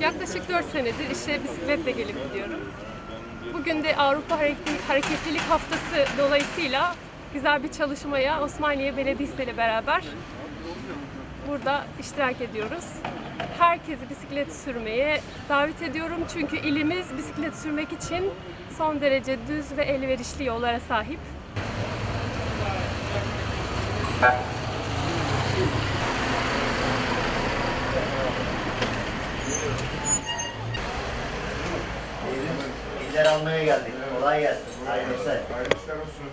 Yaklaşık 4 senedir işe bisikletle gelip gidiyorum. Bugün de Avrupa Hareket- Hareketlilik Haftası dolayısıyla güzel bir çalışmaya Osmaniye Belediyesi ile beraber burada iştirak ediyoruz. Herkesi bisiklet sürmeye davet ediyorum çünkü ilimiz bisiklet sürmek için son derece düz ve elverişli yollara sahip. Bizler almaya geldik. Kolay gelsin. Hayırlı işler. Hayırlı işler olsun.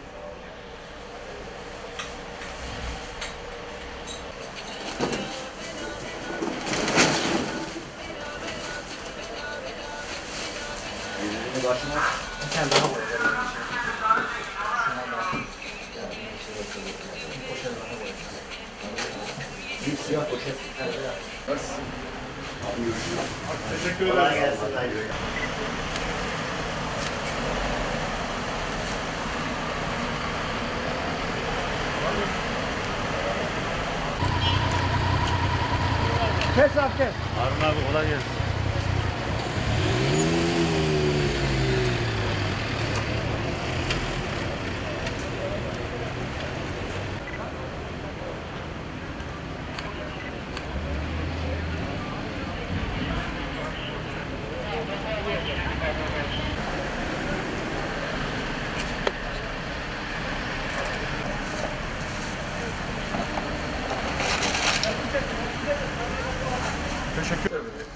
Başına tane daha Bir siyah poşet. Nasılsın? Abi görüşürüz. Kolay gelsin. Hayırlı işler. Harun abi kolay gelsin. Teşekkür ederim.